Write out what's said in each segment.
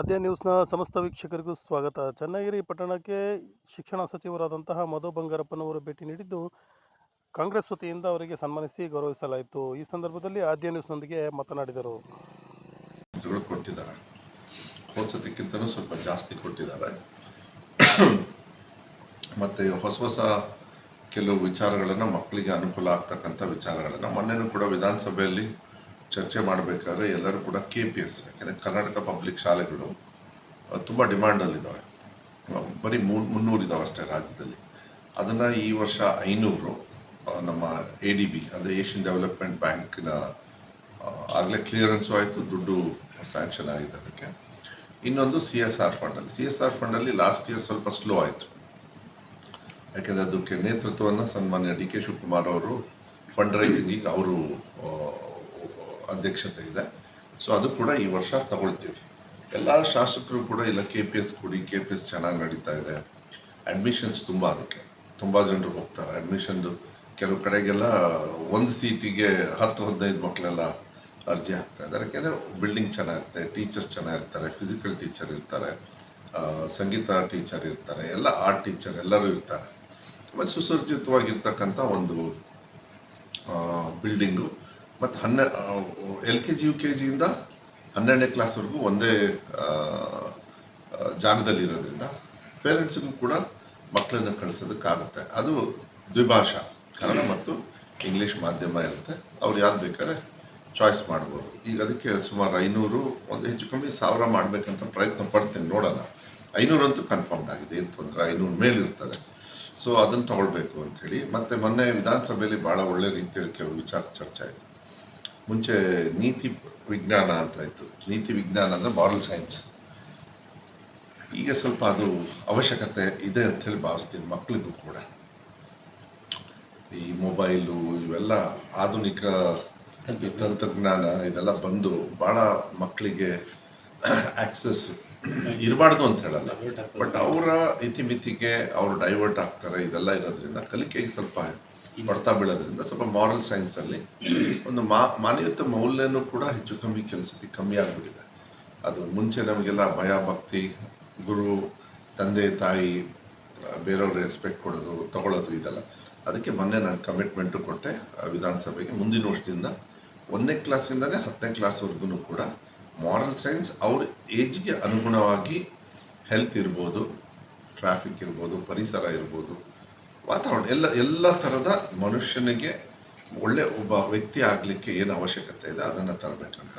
ಆದ್ಯ ನ್ಯೂಸ್ನ ಸಮಸ್ತ ವೀಕ್ಷಕರಿಗೂ ಸ್ವಾಗತ. ಚನ್ನಗಿರಿ ಪಟ್ಟಣಕ್ಕೆ ಶಿಕ್ಷಣ ಸಚಿವರಾದಂತಹ ಮಧು ಬಂಗಾರಪ್ಪನವರು ಭೇಟಿ ನೀಡಿದ್ದು ಕಾಂಗ್ರೆಸ್ ವತಿಯಿಂದ ಅವರಿಗೆ ಸನ್ಮಾನಿಸಿ ಗೌರವಿಸಲಾಯಿತು. ಈ ಸಂದರ್ಭದಲ್ಲಿ ಆದ್ಯ ನ್ಯೂಸ್ನೊಂದಿಗೆ ಮಾತನಾಡಿದರು. ಕೊಟ್ಟಿದ್ದಾರೆ. ಹೋದ್ಸತಿಕ್ಕಿಂತಲೂ ಸ್ವಲ್ಪ ಜಾಸ್ತಿ ಕೊಟ್ಟಿದ್ದಾರೆ. ಮತ್ತೆ ಹೊಸ ಹೊಸ ಕೆಲವು ವಿಚಾರಗಳನ್ನು ಮಕ್ಕಳಿಗೆ ಅನುಕೂಲ ಆಗ್ತಕ್ಕಂಥ ವಿಚಾರಗಳನ್ನು ಮೊನ್ನೆನೂ ಕೂಡ ವಿಧಾನಸಭೆಯಲ್ಲಿ ಚರ್ಚೆ ಮಾಡಬೇಕಾದ್ರೆ ಎಲ್ಲರೂ ಕೂಡ ಕೆ ಪಿ ಎಸ್ ಯಾಕಂದ್ರೆ ಕರ್ನಾಟಕ ಪಬ್ಲಿಕ್ ಶಾಲೆಗಳು ತುಂಬ ಅಹ್, ಬರೀ ಮೂರ್ ಮುನ್ನೂರು ಇದಾವೆ ಅಷ್ಟೇ ರಾಜ್ಯದಲ್ಲಿ. ಅದನ್ನ ಈ ವರ್ಷ ಐನೂರು ನಮ್ಮ ಎ ಡಿ ಬಿ ಅಂದ್ರೆ ಏಷ್ಯನ್ ಡೆವಲಪ್ಮೆಂಟ್ ಬ್ಯಾಂಕ್ನ ಆಗಲೇ ಕ್ಲಿಯರೆನ್ಸು ಆಯಿತು ದುಡ್ಡು ಸ್ಯಾಂಕ್ಷನ್ ಆಗಿದೆ ಅದಕ್ಕೆ. ಇನ್ನೊಂದು ಸಿ ಎಸ್ ಆರ್ ಫಂಡಲ್ಲಿ ಸಿ ಎಸ್ ಆರ್ ಫಂಡಲ್ಲಿ ಲಾಸ್ಟ್ ಇಯರ್ ಸ್ವಲ್ಪ ಸ್ಲೋ ಆಯಿತು. ಯಾಕೆಂದರೆ ಅದಕ್ಕೆ ನೇತೃತ್ವವನ್ನು ಸನ್ಮಾನ್ಯ ಡಿ ಕೆ ಶಿವಕುಮಾರ್ ಅವರು ಫಂಡ್ ರೈಸಿಂಗ್ ಅವರು ಅಧ್ಯಕ್ಷತೆ ಇದೆ. ಸೊ ಅದು ಕೂಡ ಈ ವರ್ಷ ತಗೊಳ್ತೀವಿ. ಎಲ್ಲ ಶಾಸಕರು ಕೂಡ ಇಲ್ಲ ಕೆ ಪಿ ಎಸ್ ಕೊಡಿ ಕೆ ಪಿ ಎಸ್ ಚೆನ್ನಾಗಿ ನಡೀತಾ ಇದೆ. ಅಡ್ಮಿಷನ್ಸ್ ತುಂಬಾ ಅದಕ್ಕೆ. ತುಂಬಾ ಜನರು ಹೋಗ್ತಾರೆ. ಅಡ್ಮಿಷನ್ ಕೆಲವು ಕಡೆಗೆಲ್ಲ ಒಂದು ಸೀಟಿಗೆ ಹತ್ತು, ಹದಿನೈದು ಮಕ್ಕಳೆಲ್ಲ ಅರ್ಜಿ ಹಾಕ್ತಾ ಇದ್ದಾರೆ. ಯಾಕೆಂದ್ರೆ ಬಿಲ್ಡಿಂಗ್ ಚೆನ್ನಾಗಿರುತ್ತೆ ಟೀಚರ್ಸ್ ಚೆನ್ನಾಗಿರ್ತಾರೆ ಫಿಸಿಕಲ್ ಟೀಚರ್ ಇರ್ತಾರೆ ಸಂಗೀತ ಟೀಚರ್ ಇರ್ತಾರೆ, ಎಲ್ಲ ಆರ್ಟ್ ಟೀಚರ್ ಎಲ್ಲರೂ ಇರ್ತಾರೆ. ಆಮೇಲೆ ಸುಸಜ್ಜಿತವಾಗಿರ್ತಕ್ಕಂಥ ಒಂದು ಬಿಲ್ಡಿಂಗು ಮತ್ತು ಹನ್ನೆ L K G, U K ಜಿಯಿಂದ ಹನ್ನೆರಡನೇ ಕ್ಲಾಸ್ವರೆಗೂ ಒಂದೇ ಜಾಗದಲ್ಲಿರೋದ್ರಿಂದ ಪೇರೆಂಟ್ಸ್ಗೂ ಕೂಡ ಮಕ್ಕಳನ್ನ ಕಳಿಸೋದಕ್ಕಾಗುತ್ತೆ. ಅದು ದ್ವಿಭಾಷಾ, ಕನ್ನಡ ಮತ್ತು ಇಂಗ್ಲಿಷ್ ಮಾಧ್ಯಮ ಇರುತ್ತೆ. ಅವ್ರು ಯಾವ್ದು ಬೇಕಾದ್ರೆ ಚಾಯ್ಸ್ ಮಾಡ್ಬೋದು. ಈಗ ಅದಕ್ಕೆ ಸುಮಾರು ಐನೂರು, ಒಂದು ಹೆಚ್ಚು ಕಮ್ಮಿ ಸಾವಿರ ಮಾಡಬೇಕಂತ ಪ್ರಯತ್ನ ಪಡ್ತೀನಿ, ನೋಡೋಣ. ಐನೂರು ಅಂತೂ ಕನ್ಫರ್ಮ್ ಆಗಿದೆ, ಏನು ತೊಂದರೆ, ಐನೂರು ಮೇಲಿರ್ತದೆ. ಸೊ ಅದನ್ನು ತಗೊಳ್ಬೇಕು ಅಂತ ಹೇಳಿ, ಮತ್ತೆ ಮೊನ್ನೆ ವಿಧಾನಸಭೆಯಲ್ಲಿ ಭಾಳ ಒಳ್ಳೆ ರೀತಿಯಲ್ಲಿ ಕೆಲವು ವಿಚಾರ ಚರ್ಚೆ ಆಯಿತು. ಮುಂಚೆ ನೀತಿ ವಿಜ್ಞಾನ ಅಂತ ಇತ್ತು. ನೀತಿ ವಿಜ್ಞಾನ ಅಂದರೆ ಮಾರಲ್ ಸೈನ್ಸ್ ಈಗ ಸ್ವಲ್ಪ ಅದು ಅವಶ್ಯಕತೆ ಇದೆ ಅಂತ ಹೇಳಿ ಭಾವಿಸ್ತೀನಿ ಮಕ್ಕಳಿಗೂ ಕೂಡ. ಈ ಮೊಬೈಲು ಇವೆಲ್ಲ ಆಧುನಿಕ ತಂತ್ರಜ್ಞಾನ ಇದೆಲ್ಲ ಬಂದು ಬಹಳ ಮಕ್ಕಳಿಗೆ ಆಕ್ಸೆಸ್ ಇರಬಾರ್ದು ಅಂತ ಹೇಳಲ್ಲ. ಬಟ್ ಅವರ ಇತಿಮಿತಿಗೆ ಅವರು ಡೈವರ್ಟ್ ಆಗ್ತಾರೆ ಇದೆಲ್ಲ ಇರೋದ್ರಿಂದ ಕಲಿಕೆಗೆ ಸ್ವಲ್ಪ ಹೊಡ್ತಾ ಬೀಳೋದ್ರಿಂದ ಸ್ವಲ್ಪ ಮಾರಲ್ ಸೈನ್ಸ್ ಅಲ್ಲಿ ಒಂದು ಮಾ ಮಾನವೀಯತೆ ಮೌಲ್ಯನೂ ಕೂಡ ಹೆಚ್ಚು ಕಮ್ಮಿ ಕೆಲಸತಿ ಕಮ್ಮಿ ಆಗ್ಬಿಟ್ಟಿದೆ. ಅದು ಮುಂಚೆ ನಮಗೆಲ್ಲ ಭಯ, ಭಕ್ತಿ, ಗುರು, ತಂದೆ, ತಾಯಿ ಬೇರೆಯವ್ರ ಬೇರೆಯವ್ರಿಗೆ ರೆಸ್ಪೆಕ್ಟ್ ಕೊಡೋದು, ತಗೊಳ್ಳೋದು ಇದೆಲ್ಲ. ಅದಕ್ಕೆ ಮೊನ್ನೆ ನಾನು ಕಮಿಟ್ಮೆಂಟು ಕೊಟ್ಟೆ ವಿಧಾನಸಭೆಗೆ ಮುಂದಿನ ವರ್ಷದಿಂದ ಒಂದನೇ ಕ್ಲಾಸಿಂದಲೇ ಹತ್ತನೇ ಕ್ಲಾಸ್ವರೆಗೂ ಕೂಡ ಮಾರಲ್ ಸೈನ್ಸ್ ಅವ್ರ ಏಜ್ಗೆ ಅನುಗುಣವಾಗಿ ಹೆಲ್ತ್ ಇರ್ಬೋದು ಟ್ರಾಫಿಕ್ ಇರ್ಬೋದು, ಪರಿಸರ ಇರ್ಬೋದು ವಾತಾವರಣ, ಎಲ್ಲ ಎಲ್ಲ ಥರದ ಮನುಷ್ಯನಿಗೆ ಒಳ್ಳೆ ಒಬ್ಬ ವ್ಯಕ್ತಿ ಆಗಲಿಕ್ಕೆ ಏನು ಅವಶ್ಯಕತೆ ಇದೆ, ಅದನ್ನ ತರಬೇಕಂತ.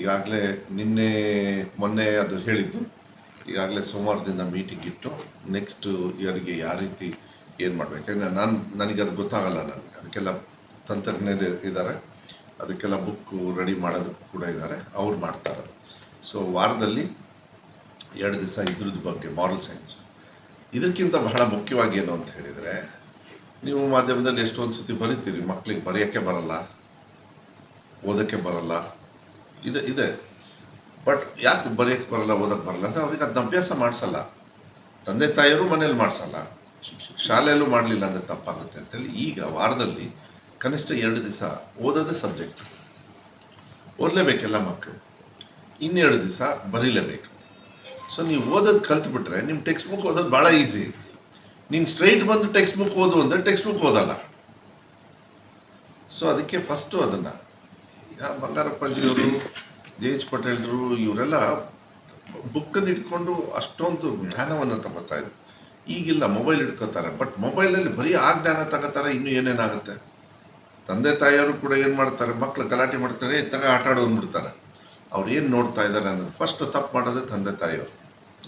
ಈಗಾಗಲೇ ನಿನ್ನೆ, ಮೊನ್ನೆ ಅದು ಹೇಳಿದ್ದು, ಈಗಾಗಲೇ ಸೋಮವಾರದಿಂದ ಮೀಟಿಂಗ್ ಇಟ್ಟು ನೆಕ್ಸ್ಟ್ ಇಯರ್ಗೆ ಯಾವ ರೀತಿ ಏನು ಮಾಡ್ಬೇಕು? ಯಾಕಂದರೆ ನಾನು, ನನಗೆ ಅದು ಗೊತ್ತಾಗಲ್ಲ ನನಗೆ. ಅದಕ್ಕೆಲ್ಲ ತಂತ್ರಜ್ಞರು ಇದ್ದಾರೆ, ಅದಕ್ಕೆಲ್ಲ ಬುಕ್ ರೆಡಿ ಮಾಡೋದಕ್ಕೂ ಕೂಡ ಇದ್ದಾರೆ, ಅವ್ರು ಮಾಡ್ತಾರೆ ಸೊ ವಾರದಲ್ಲಿ ಎರಡು ದಿವಸ ಇದ್ರದ್ದು ಬಗ್ಗೆ ಮಾರಲ್ ಸೈನ್ಸ್ ಇದಕ್ಕಿಂತ ಬಹಳ ಮುಖ್ಯವಾಗಿ ಏನು ಅಂತ ಹೇಳಿದರೆ, ನೀವು ಮಾಧ್ಯಮದಲ್ಲಿ ಎಷ್ಟೊಂದು ಸತಿ ಬರೀತೀರಿ ಮಕ್ಕಳಿಗೆ ಬರೆಯೋಕ್ಕೆ ಬರಲ್ಲ, ಓದಕ್ಕೆ ಬರಲ್ಲ, ಇದೆ ಇದೆ. ಬಟ್ ಯಾಕೆ ಬರೆಯಕ್ಕೆ ಬರಲ್ಲ, ಓದಕ್ಕೆ ಬರಲ್ಲ ಅಂದರೆ ಅವ್ರಿಗೆ ಅದನ್ನ ಅಭ್ಯಾಸ ಮಾಡಿಸಲ್ಲ. ತಂದೆ ತಾಯಿಯರು ಮನೇಲಿ ಮಾಡಿಸಲ್ಲ. ಶಾಲೆಯಲ್ಲೂ ಮಾಡಲಿಲ್ಲ ಅಂದರೆ ತಪ್ಪಾಗುತ್ತೆ ಅಂತೇಳಿ ಈಗ ವಾರದಲ್ಲಿ ಕನಿಷ್ಠ ಎರಡು ದಿವಸ ಓದೋದೇ ಸಬ್ಜೆಕ್ಟ್. ಓದಲೇಬೇಕೆಲ್ಲ ಮಕ್ಕಳು. ಇನ್ನೆರಡು ದಿವಸ ಬರೀಲೇಬೇಕು. ಸೊ ನೀವು ಓದೋದು ಕಲ್ತ್ಬಿಟ್ರೆ ನಿಮ್ಮ ಟೆಕ್ಸ್ಟ್ ಬುಕ್ ಓದೋದು ಭಾಳ ಈಸಿ ನೀನು ಸ್ಟ್ರೈಟ್ ಬಂದು ಟೆಕ್ಸ್ಟ್ ಬುಕ್ ಓದು ಅಂದ್ರೆ ಟೆಕ್ಸ್ಟ್ ಬುಕ್ ಓದಲ್ಲ. ಸೊ ಅದಕ್ಕೆ ಫಸ್ಟು ಅದನ್ನ ಬಂಗಾರಪ್ಪಾಜಿಯವರು ಜೆ ಎಚ್ ಪಟೇಲ್ರು ಇವರೆಲ್ಲ ಬುಕ್ಕನ್ನು ಇಟ್ಕೊಂಡು ಅಷ್ಟೊಂದು ಜ್ಞಾನವನ್ನು ತಗೋತಾ ಇದ್ರು. ಈಗಿಲ್ಲ ಮೊಬೈಲ್ ಇಟ್ಕೋತಾರೆ ಬಟ್ ಮೊಬೈಲಲ್ಲಿ ಬರೀ ಆ ಜ್ಞಾನ ತಗೋತಾರೆ, ಇನ್ನೂ ಏನೇನಾಗುತ್ತೆ? ತಂದೆ ತಾಯಿಯವರು ಕೂಡ ಏನು ಮಾಡ್ತಾರೆ? ಮಕ್ಳು ಗಲಾಟೆ ಮಾಡ್ತಾರೆ ತಗ ಆಟ ಆಡೋದು ಬಿಡ್ತಾರೆ ಅವ್ರು ಏನು ನೋಡ್ತಾ ಇದ್ದಾರೆ ಅನ್ನೋದು ಫಸ್ಟ್ ತಪ್ಪು ಮಾಡೋದೇ ತಂದೆ ತಾಯಿಯವರು.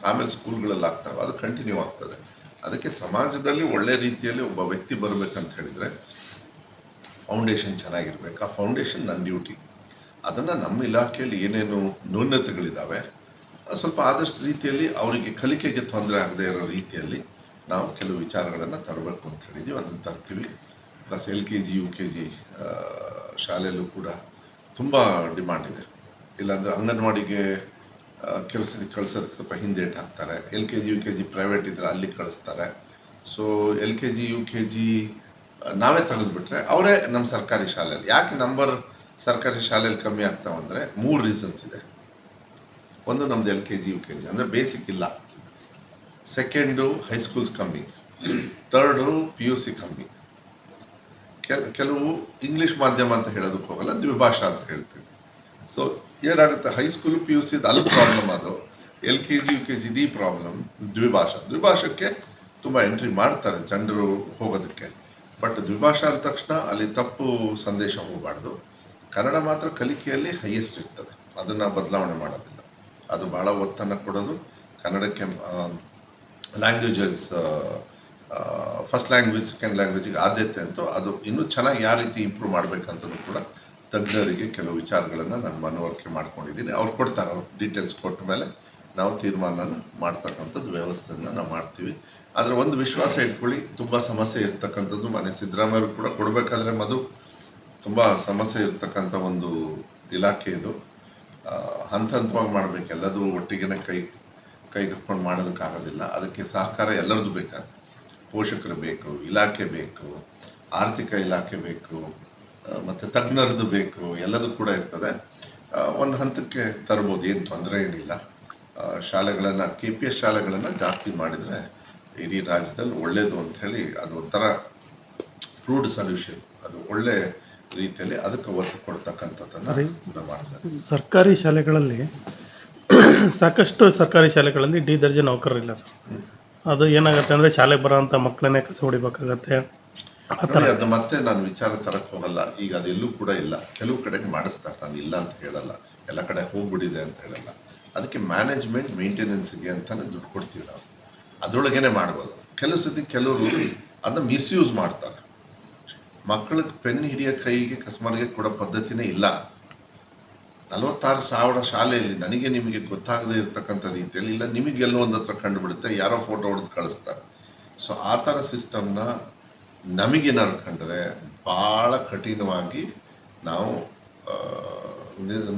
ಆಮೇಲೆ ಸ್ಕೂಲ್ಗಳಲ್ಲಿ ಆಗ್ತಾವೆ, ಅದು ಕಂಟಿನ್ಯೂ ಆಗ್ತದೆ. ಅದಕ್ಕೆ ಸಮಾಜದಲ್ಲಿ ಒಳ್ಳೆ ರೀತಿಯಲ್ಲಿ ಒಬ್ಬ ವ್ಯಕ್ತಿ ಬರಬೇಕಂತ ಹೇಳಿದ್ರೆ ಫೌಂಡೇಶನ್ ಚೆನ್ನಾಗಿರ್ಬೇಕು. ಆ ಫೌಂಡೇಶನ್ ನನ್ನ ಡ್ಯೂಟಿ ಅದನ್ನ ನಮ್ಮ ಇಲಾಖೆಯಲ್ಲಿ ಏನೇನು ನ್ಯೂನತೆಗಳಿದಾವೆ, ಅದ್ ಸ್ವಲ್ಪ ಆದಷ್ಟು ರೀತಿಯಲ್ಲಿ ಅವರಿಗೆ ಕಲಿಕೆಗೆ ತೊಂದರೆ ಆಗದೆ ಇರೋ ರೀತಿಯಲ್ಲಿ ನಾವು ಕೆಲವು ವಿಚಾರಗಳನ್ನು ತರಬೇಕು ಅಂತ ಹೇಳಿದ್ವಿ. ಅದನ್ನ ತರ್ತೀವಿ. Plus L K G U K G ಶಾಲೆಯಲ್ಲೂ ಕೂಡ ತುಂಬಾ ಡಿಮಾಂಡ್ ಇದೆ. ಇಲ್ಲಾಂದ್ರೆ ಅಂಗನವಾಡಿಗೆ ಕೆಲಸಕ್ಕೆ ಕಳ್ಸೋದಕ್ಕೆ ಸ್ವಲ್ಪ ಹಿಂದೇಟ್ ಹಾಕ್ತಾರೆ. L K G, U K G private ಇದ್ರೆ ಅಲ್ಲಿ ಕಳಿಸ್ತಾರೆ. So L K G, U K G, ನಾವೇ ತೆಗೆದ್ಬಿಟ್ರೆ ಅವರೇ ನಮ್ಮ ಸರ್ಕಾರಿ ಶಾಲೆಯಲ್ಲಿ. ಯಾಕೆ ನಂಬರ್ ಸರ್ಕಾರಿ ಶಾಲೆಯಲ್ಲಿ ಕಮ್ಮಿ ಆಗ್ತಾವಂದ್ರೆ ಮೂರು ರೀಸನ್ಸ್ ಇದೆ. ಒಂದು ನಮ್ದು L K G, U K G ಅಂದರೆ ಬೇಸಿಕ್ ಇಲ್ಲ. ಸೆಕೆಂಡು ಹೈಸ್ಕೂಲ್ಸ್ ಕಮ್ಮಿ. ಥರ್ಡು ಪಿ ಯು ಸಿ ಕಮ್ಮಿ. ಕೆಲ, ಕೆಲವು ಇಂಗ್ಲಿಷ್ ಮಾಧ್ಯಮ ಅಂತ ಹೇಳೋದಕ್ಕೆ ಹೋಗಲ್ಲ ದ್ವಿಭಾಷಾ ಅಂತ ಹೇಳ್ತೀವಿ. ಸೊ ಏನಾಗುತ್ತೆ high school P U C ಅಲ್ಲಿ ಪ್ರಾಬ್ಲಮ್ ಅದು L K G U K G the problem ದ್ವಿಭಾಷಾ ದ್ವಿಭಾಷಕ್ಕೆ ತುಂಬ ಎಂಟ್ರಿ ಮಾಡ್ತಾರೆ ಜನರು ಹೋಗೋದಕ್ಕೆ. ಬಟ್ ದ್ವಿಭಾಷಾ ಅಂದ ತಕ್ಷಣ ಅಲ್ಲಿ ತಪ್ಪು ಸಂದೇಶ ಹೋಗಬಾರ್ದು. ಕನ್ನಡ ಮಾತ್ರ ಕಲಿಕೆಯಲ್ಲಿ ಹೈಯೆಸ್ಟ್ ಇರ್ತದೆ. ಅದನ್ನ ಬದಲಾವಣೆ ಮಾಡೋದಿಲ್ಲ. ಅದು ಬಹಳ ಒತ್ತನ್ನು ಕೊಡೋದು. ಕನ್ನಡಕ್ಕೆ ಲ್ಯಾಂಗ್ವೇಜಸ್ ಫಸ್ಟ್ ಲ್ಯಾಂಗ್ವೇಜ್ ಸೆಕೆಂಡ್ ಲ್ಯಾಂಗ್ವೇಜಿಗೆ ಆದ್ಯತೆ ಅಂತೂ ಅದು ಇನ್ನೂ ಚೆನ್ನಾಗಿ ಯಾವ ರೀತಿ ಇಂಪ್ರೂವ್ ಮಾಡ್ಬೇಕಂತಲೂ ಕೂಡ ತಜ್ಞರಿಗೆ ಕೆಲವು ವಿಚಾರಗಳನ್ನು ನಾನು ಮನವರಿಕೆ ಮಾಡ್ಕೊಂಡಿದ್ದೀನಿ. ಅವ್ರು ಕೊಡ್ತಾರೆ, ಅವ್ರು ಡೀಟೇಲ್ಸ್ ಕೊಟ್ಟ ಮೇಲೆ ನಾವು ತೀರ್ಮಾನನ ಮಾಡ್ತಕ್ಕಂಥದ್ದು, ವ್ಯವಸ್ಥೆಯನ್ನು ನಾವು ಮಾಡ್ತೀವಿ. ಆದರೆ ಒಂದು ವಿಶ್ವಾಸ ಇಟ್ಕೊಳ್ಳಿ, ತುಂಬ ಸಮಸ್ಯೆ ಇರ್ತಕ್ಕಂಥದ್ದು ಮನೆ ಸಿದ್ದರಾಮಯ್ಯರು ಕೂಡ ಕೊಡಬೇಕಾದ್ರೆ ಮದು ತುಂಬ ಸಮಸ್ಯೆ ಇರ್ತಕ್ಕಂಥ ಒಂದು ಇಲಾಖೆ ಇದು. ಹಂತ ಹಂತವಾಗಿ ಮಾಡಬೇಕು. ಎಲ್ಲದೂ ಒಟ್ಟಿಗೆನೆ ಕೈ ಕೈಗೆ ಹಾಕೊಂಡು ಮಾಡೋದಕ್ಕಾಗೋದಿಲ್ಲ ಅದಕ್ಕೆ ಸಹಕಾರ ಎಲ್ಲರದು ಬೇಕಾಗುತ್ತೆ. ಪೋಷಕರು ಬೇಕು, ಇಲಾಖೆ ಬೇಕು, ಆರ್ಥಿಕ ಇಲಾಖೆ ಬೇಕು. ಮತ್ತೆ ತಜ್ಞರದ್ದು ಬೇಕು ಎಲ್ಲದೂ ಕೂಡ ಇರ್ತದೆ. ಒಂದು ಹಂತಕ್ಕೆ ತರ್ಬೋದು ಏನು ತೊಂದರೆ ಏನಿಲ್ಲ. ಶಾಲೆಗಳನ್ನು ಕೆ ಪಿ ಎಸ್ ಶಾಲೆಗಳನ್ನ ಜಾಸ್ತಿ ಮಾಡಿದ್ರೆ ಇಡೀ ರಾಜ್ಯದಲ್ಲಿ ಒಳ್ಳೇದು ಅಂತ ಹೇಳಿ ಅದು ಒಂಥರ ಪ್ರೂವ್ಡ್ ಸೊಲ್ಯೂಷನ್ ಅದು ಒಳ್ಳೆ ರೀತಿಯಲ್ಲಿ ಅದಕ್ಕೆ ಒತ್ತು ಕೊಡ್ತಕ್ಕಂಥದ್ದನ್ನ ಮಾಡ್ತಾರೆ. ಸರ್ಕಾರಿ ಶಾಲೆಗಳಲ್ಲಿ ಸಾಕಷ್ಟು ಸರ್ಕಾರಿ ಶಾಲೆಗಳಲ್ಲಿ ಡಿ ದರ್ಜೆ ನೌಕರರಿಲ್ಲ ಸರ್. ಅದು ಏನಾಗುತ್ತೆ ಅಂದರೆ ಶಾಲೆಗೆ ಬರೋಂಥ ಮಕ್ಕಳನ್ನೇ ಕಸ ಹೊಡಿಬೇಕಾಗತ್ತೆ. ನೋಡಿ, ಅದು ಮತ್ತೆ ನಾನು ವಿಚಾರ ತರಕ್ ಹೋಗಲ್ಲ. ಈಗ ಅದೆಲ್ಲೂ ಕೂಡ ಇಲ್ಲ. ಕೆಲವು ಕಡೆಗೆ ಮಾಡಿಸ್ತಾರೆ. ನಾನು ಇಲ್ಲ ಅಂತ ಹೇಳಲ್ಲ. ಎಲ್ಲ ಕಡೆ ಹೋಗ್ಬಿಟ್ಟಿದೆ ಅಂತ ಹೇಳಲ್ಲ. ಅದಕ್ಕೆ ಮ್ಯಾನೇಜ್ಮೆಂಟ್ ಮೇಂಟೆನೆನ್ಸ್ಗೆ ಅಂತಾನೆ ದುಡ್ಡು ಕೊಡ್ತೀವಿ ನಾವು. ಅದ್ರೊಳಗೇನೆ ಮಾಡ್ಬೋದು. ಕೆಲವು ಸತಿ ಕೆಲವರು ಅದನ್ನ ಮಿಸ್ಯೂಸ್ ಮಾಡ್ತಾರೆ. ಮಕ್ಕಳಿಗೆ ಪೆನ್ ಹಿಡಿಯೋ ಕೈಗೆ ಕಸ್ಮರ್ಗೆ ಕೊಡೋ ಪದ್ಧತಿನೇ ಇಲ್ಲ. ನಲವತ್ತಾರು ಸಾವಿರ ಶಾಲೆಯಲ್ಲಿ ನನಗೆ ನಿಮಗೆ ಗೊತ್ತಾಗದೇ ಇರತಕ್ಕಂಥ ರೀತಿಯಲ್ಲಿ ಇಲ್ಲ. ನಿಮಗೆಲ್ಲೋ ಒಂದ್ ಹತ್ರ ಹತ್ರ ಕಂಡುಬಿಡುತ್ತೆ. ಯಾರೋ ಫೋಟೋ ಹೊಡೆದು ಕಳಿಸ್ತಾರೆ. ಸೊ ಆ ಥರ ಸಿಸ್ಟಮ್ನ ನಮಗೇನಾದ್ರು ಕಂಡ್ರೆ ಭಾಳ ಕಠಿಣವಾಗಿ ನಾವು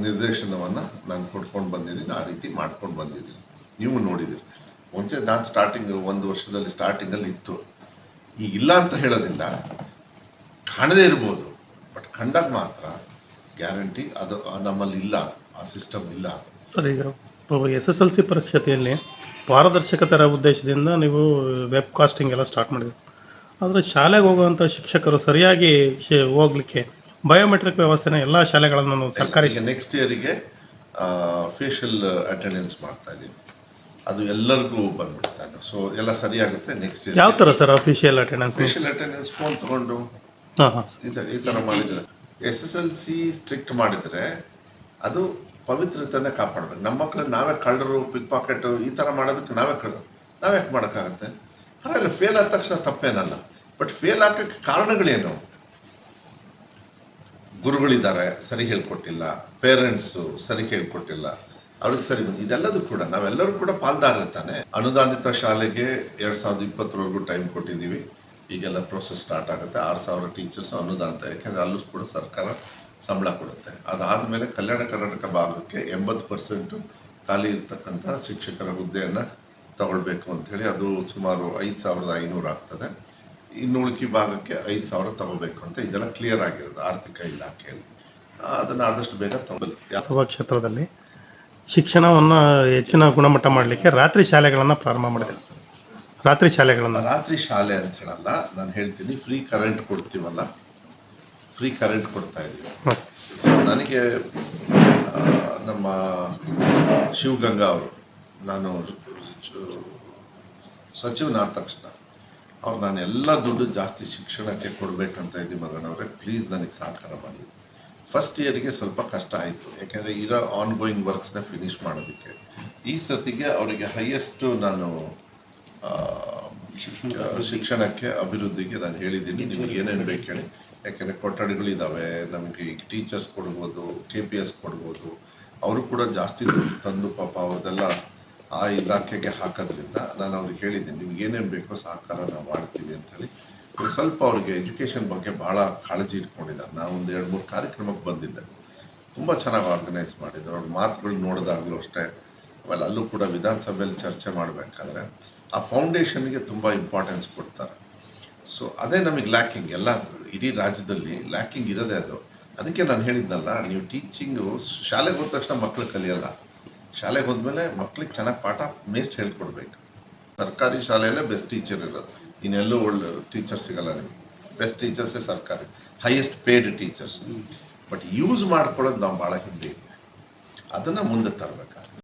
ನಿರ್ದೇಶನವನ್ನ ನಾನು ಕೊಡ್ಕೊಂಡು ಬಂದಿದ್ದೀನಿ, ಆ ರೀತಿ ಮಾಡ್ಕೊಂಡು ಬಂದಿದ್ದೀನಿ. ನೀವು ನೋಡಿದಿರಿ. ಮುಂಚೆ ನಾನು ಸ್ಟಾರ್ಟಿಂಗ್ ಒಂದು ವರ್ಷದಲ್ಲಿ ಸ್ಟಾರ್ಟಿಂಗಲ್ಲಿ ಇತ್ತು. ಈಗ ಇಲ್ಲ ಅಂತ ಹೇಳೋದಿಲ್ಲ. ಕಾಣದೇ ಇರ್ಬೋದು. ಬಟ್ ಕಂಡಾಗ ಮಾತ್ರ ಗ್ಯಾರಂಟಿ ಅದು, ನಮ್ಮಲ್ಲಿ ಇಲ್ಲ. ಆ ಸಿಸ್ಟಮ್ ಇಲ್ಲ ಸರ್, ಈಗ ಎಸ್ ಎಸ್ ಎಲ್ ಸಿ ಪರೀಕ್ಷತೆಯಲ್ಲಿ ಪಾರದರ್ಶಕತರ ಉದ್ದೇಶದಿಂದ ನೀವು ವೆಬ್ ಕಾಸ್ಟಿಂಗ್ ಎಲ್ಲ ಸ್ಟಾರ್ಟ್ ಮಾಡಿದ್ರಿ. ಆದರೆ ಶಾಲೆಗೆ ಹೋಗುವಂಥ ಶಿಕ್ಷಕರು ಸರಿಯಾಗಿ ಹೋಗ್ಲಿಕ್ಕೆ ಬಯೋಮೆಟ್ರಿಕ್ ವ್ಯವಸ್ಥೆನ ಎಲ್ಲ ಶಾಲೆಗಳನ್ನು ಸರ್ಕಾರಿ ನೆಕ್ಸ್ಟ್ ಇಯರಿಗೆ ಫೇಶಿಯಲ್ ಅಟೆಂಡೆನ್ಸ್ ಮಾಡ್ತಾ ಇದ್ದೀವಿ ಅದು ಎಲ್ಲರಿಗೂ ಬಂದ್ಬಿಡ್ತಾನೆ ಸೊ ಎಲ್ಲ ಸರಿಯಾಗುತ್ತೆ ನೆಕ್ಸ್ಟ್ ಇಯರ್ ಯಾವ ಥರ sir official attendance facial attendance phone ತಗೊಂಡು. ಈ ಥರ ಮಾಡಿದ್ರೆ. S S L C strict ಮಾಡಿದರೆ ಅದು ಪವಿತ್ರತೆನ ಕಾಪಾಡಬೇಕು. ನಮ್ಮ ಮಕ್ಕಳು ನಾವೇ ಕಳ್ಳರು ಪಿಕ್ ಪಾಕೆಟ್ ಈ ಥರ ಮಾಡೋದಕ್ಕೆ ನಾವೇ ಕಳ್ಳರು. ನಾವ್ಯಾಕೆ ಮಾಡೋಕ್ಕಾಗತ್ತೆ? ಪರವಾಗಿಲ್ಲ ಫೇಲ್ ಆದ ತಕ್ಷಣ ತಪ್ಪೇನಲ್ಲ. ಬಟ್ ಫೇಲ್ ಆಗಕ್ಕೆ ಕಾರಣಗಳೇನು? ಗುರುಗಳಿದ್ದಾರೆ, ಸರಿ ಹೇಳ್ಕೊಟ್ಟಿಲ್ಲ. ಪೇರೆಂಟ್ಸು ಸರಿ ಹೇಳ್ಕೊಟ್ಟಿಲ್ಲ. ಅವ್ರಿಗೆ ಸರಿ ಬಂದು, ಇದೆಲ್ಲದೂ ಕೂಡ ನಾವೆಲ್ಲರೂ ಕೂಡ ಪಾಲ್ದಾರ ತಾನೆ. ಅನುದಾನಿತ ಶಾಲೆಗೆ ಎರಡು ಸಾವಿರದ ಇಪ್ಪತ್ತರವರೆಗೂ ಟೈಮ್ ಕೊಟ್ಟಿದ್ದೀವಿ. ಈಗೆಲ್ಲ ಪ್ರೋಸೆಸ್ ಸ್ಟಾರ್ಟ್ ಆಗುತ್ತೆ. ಆರು ಸಾವಿರ ಟೀಚರ್ಸ್ ಅನುದಾನಿತ ಯಾಕೆಂದ್ರೆ ಅಲ್ಲೂ ಕೂಡ ಸರ್ಕಾರ ಸಂಬಳ ಕೊಡುತ್ತೆ. ಅದಾದ್ಮೇಲೆ ಕಲ್ಯಾಣ ಕರ್ನಾಟಕ ಭಾಗಕ್ಕೆ ಎಂಬತ್ತು ಪರ್ಸೆಂಟ್ ಖಾಲಿ ಇರ್ತಕ್ಕಂಥ ಶಿಕ್ಷಕರ ಹುದ್ದೆಯನ್ನ ತಗೊಳ್ಬೇಕು ಅಂತ ಹೇಳಿ ಅದು ಸುಮಾರು ಐದು ಸಾವಿರದ ಐನೂರು ಆಗ್ತದೆ. ಇನ್ನು ಉಳ್ಕಿ ಭಾಗಕ್ಕೆ ಐದು ಸಾವಿರ ತಗೋಬೇಕು ಅಂತ ಇದೆಲ್ಲ ಕ್ಲಿಯರ್ ಆಗಿರೋದು ಆರ್ಥಿಕ ಇಲಾಖೆಯಲ್ಲಿ. ಅದನ್ನು ಆದಷ್ಟು ಬೇಗ ಸಭಾ ಕ್ಷೇತ್ರದಲ್ಲಿ ಶಿಕ್ಷಣವನ್ನು ಹೆಚ್ಚಿನ ಗುಣಮಟ್ಟ ಮಾಡಲಿಕ್ಕೆ ರಾತ್ರಿ ಶಾಲೆಗಳನ್ನು ಪ್ರಾರಂಭ ಮಾಡಿದೆ ರಾತ್ರಿ ಶಾಲೆಗಳನ್ನು. ರಾತ್ರಿ ಶಾಲೆ ಅಂತ ಹೇಳಲ್ಲ ನಾನು ಹೇಳ್ತೀನಿ ಫ್ರೀ ಕರೆಂಟ್ ಕೊಡ್ತೀವಲ್ಲ ಫ್ರೀ ಕರೆಂಟ್ ಕೊಡ್ತಾ ಇದೀವಿ. ಸೊ ನನಗೆ ನಮ್ಮ ಶಿವಗಂಗಾ ಅವರು ನಾನು ಸಚಿವನಾದ ತಕ್ಷಣ ಅವ್ರು ನಾನು ಎಲ್ಲ ದುಡ್ಡು ಜಾಸ್ತಿ ಶಿಕ್ಷಣಕ್ಕೆ ಕೊಡಬೇಕಂತ ಇದ್ದೀನಿ ಮಗನವ್ರೆ ಪ್ಲೀಸ್ ನನಗೆ ಸಹಕಾರ ಮಾಡಿ. ಫಸ್ಟ್ ಇಯರ್ಗೆ ಸ್ವಲ್ಪ ಕಷ್ಟ ಆಯಿತು. ಯಾಕೆಂದರೆ ಇರೋ ಆನ್ ಗೋಯಿಂಗ್ ವರ್ಕ್ಸ್ನ ಫಿನಿಶ್ ಮಾಡೋದಕ್ಕೆ. ಈ ಸತಿಗೆ ಅವರಿಗೆ ಹೈಯೆಸ್ಟು ನಾನು ಶಿಕ್ಷಣಕ್ಕೆ. ಅಭಿವೃದ್ಧಿಗೆ ನಾನು ಹೇಳಿದ್ದೀನಿ. ನಿಮಗೆ ಏನೇನು ಬೇಕು ಹೇಳಿ. ಯಾಕೆಂದರೆ ಕೊಠಡಿಗಳಿದ್ದಾವೆ ನಮಗೆ ಈಗ ಟೀಚರ್ಸ್ ಕೊಡ್ಬೋದು ಕೆ ಪಿ ಎಸ್ ಕೊಡ್ಬೋದು. ಅವರು ಕೂಡ ಜಾಸ್ತಿ ದುಡ್ಡು ತಂದು ಪಾಪ ಅವ್ರದೆಲ್ಲ ಆ ಇಲಾಖೆಗೆ ಹಾಕೋದ್ರಿಂದ ನಾನು ಅವ್ರಿಗೆ ಹೇಳಿದ್ದೀನಿ, ನಿಮ್ಗೆ ಏನೇನು ಬೇಕೋ ಸಹಕಾರ ನಾವು ಮಾಡ್ತೀವಿ ಅಂತೇಳಿ ಸ್ವಲ್ಪ ಅವ್ರಿಗೆ ಎಜುಕೇಷನ್ ಬಗ್ಗೆ ಭಾಳ ಕಾಳಜಿ ಇಟ್ಕೊಂಡಿದ್ದಾರೆ. ನಾನು ಒಂದು ಎರಡು ಮೂರು ಕಾರ್ಯಕ್ರಮಕ್ಕೆ ಬಂದಿದ್ದೆ. ತುಂಬ ಚೆನ್ನಾಗಿ ಆರ್ಗನೈಸ್ ಮಾಡಿದ್ರು. ಅವ್ರ ಮಾತುಗಳು ನೋಡಿದಾಗಲೂ ಅಷ್ಟೇ. ಆಮೇಲೆ ಅಲ್ಲೂ ಕೂಡ ವಿಧಾನಸಭೆಯಲ್ಲಿ ಚರ್ಚೆ ಮಾಡಬೇಕಾದ್ರೆ ಆ ಫೌಂಡೇಶನ್ಗೆ ತುಂಬ ಇಂಪಾರ್ಟೆನ್ಸ್ ಕೊಡ್ತಾರೆ. ಸೊ ಅದೇ ನಮಗೆ ಲ್ಯಾಕಿಂಗ್ ಎಲ್ಲ ಇಡೀ ರಾಜ್ಯದಲ್ಲಿ ಲ್ಯಾಕಿಂಗ್ ಇರೋದೇ ಅದು. ಅದಕ್ಕೆ ನಾನು ಹೇಳಿದ್ನಲ್ಲ ನೀವು ಟೀಚಿಂಗು ಶಾಲೆಗೆ ಹೋದ ತಕ್ಷಣ ಮಕ್ಕಳು ಕಲಿಯಲ್ಲ. ಶಾಲೆಗೆ ಹೋದ್ಮೇಲೆ ಮಕ್ಳಿಗೆ ಚೆನ್ನಾಗಿ ಪಾಠ ಮೇಸ್ಟ್ ಹೇಳ್ಕೊಡ್ಬೇಕು. ಸರ್ಕಾರಿ ಶಾಲೆಯಲ್ಲೇ ಬೆಸ್ಟ್ ಟೀಚರ್ ಇರೋದು. ಇನ್ನೆಲ್ಲೂ ಒಳ್ಳೆ ಟೀಚರ್ ಸಿಗಲ್ಲ ನಿಮ್ಗೆ. ಬೆಸ್ಟ್ ಟೀಚರ್ಸೇ ಸರ್ಕಾರಿ. Highest paid teachers but use ಮಾಡ್ಕೊಳ್ಳೋದು ನಾವು ಭಾಳ ಹಿಂದೆ ಇದೆ. ಅದನ್ನ ಮುಂದೆ ತರಬೇಕಾಗುತ್ತೆ.